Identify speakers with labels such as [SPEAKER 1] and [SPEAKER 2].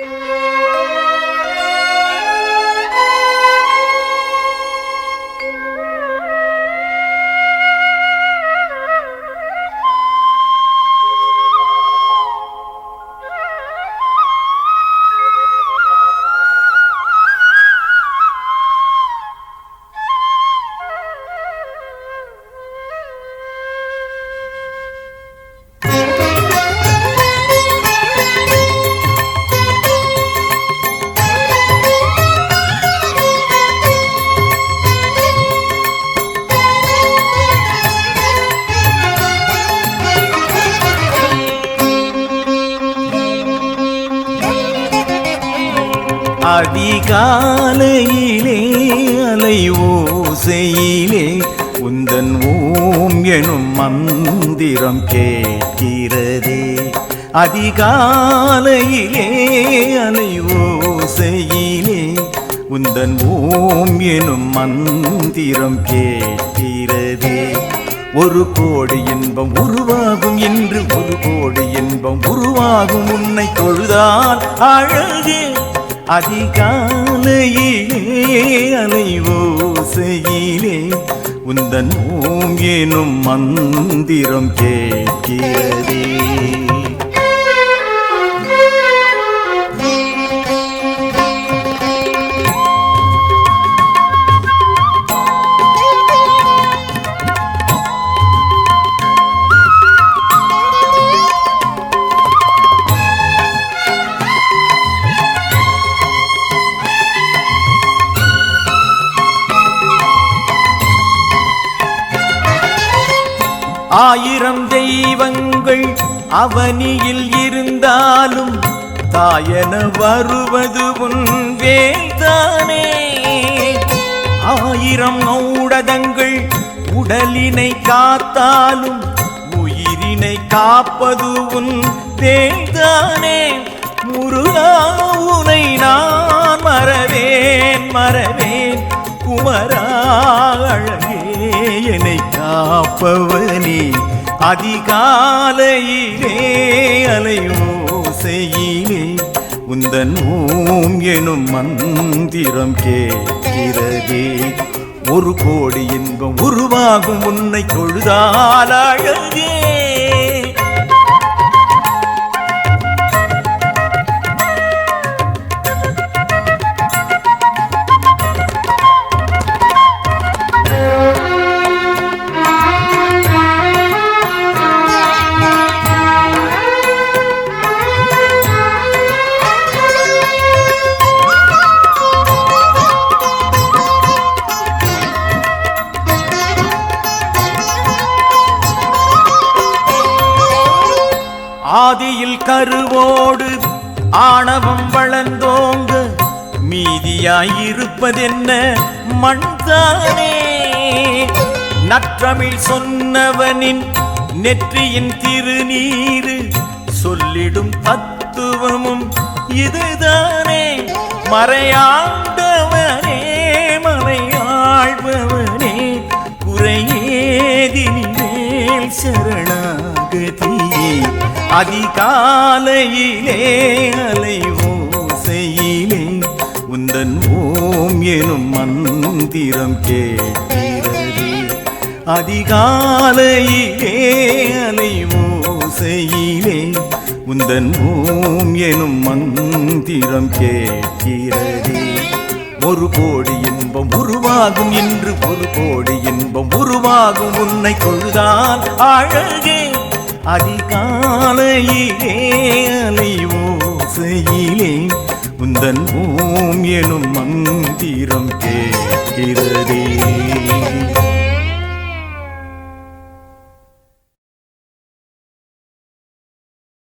[SPEAKER 1] Bye. அதிகாலையிலே அலை ஓசையிலே உந்தன் ஓம் எனும் மந்திரம் கேட்கிறதே. அதிகாலையிலே அலை ஓசையிலே உந்தன் ஓம் எனும் மந்திரம் கேட்கிறதே. ஒரு கோடி இன்பம் உருவாகும் என்று ஒரு கோடி இன்பம் உருவாகும் உன்னை தொழுதால் அழகே. அதிகாலையிலே அலைவோசையிலே உந்தன் ஓம் எனும் மந்திரம் கேட்கிறதே. ஆயிரம் தெய்வங்கள் அவனியில் இருந்தாலும் தாயன வருவது உன் வேல்தானே. ஆயிரம் ஊடகங்கள் உடலினை காத்தாலும் உயிரினை காப்பது உன் வேல்தானே. முருகா உனை நான் மறவேன் மறவேன். குமரா அழகே என்னை காப்பவனே அதிகாலையிலே அலையோசையிலே உந்தன் ஓம் எனும் மந்திரம் கேட்கிறதே. ஒரு கோடி இன்பம் உருவாகும் உன்னை தொழுதால் அழகே. ஆதியில் கருவோடு ஆணவம் வளர்ந்தோங்க மீதியாயிருப்பதென்ன மண்தானே? நற்றமிழ் சொன்னவனின் நெற்றியின் திருநீரு சொல்லிடும் தத்துவமும் இதுதானே. மறையாண்டவனே மறையாழ்பவனே குறையேதினி மேல் சரணாகதியே. அதிகாலையிலே அலை ஓசையிலே உந்தன் ஓம் எனும் மந்திரம் கேட்கிறது. அதிகாலையிலே அலை ஓசையிலே உந்தன் ஓம் எனும் மந்திரம் கேட்கிறது. ஒரு கோடி இன்பம் உருவாகும் என்று ஒரு கோடி இன்பம் உருவாகும் உன்னை கொழுதான் அழகே. அதிகாலையிலே அலைவோசையிலே உந்தன் ஓம் எனும் மந்திரம் கேட்கிறதே.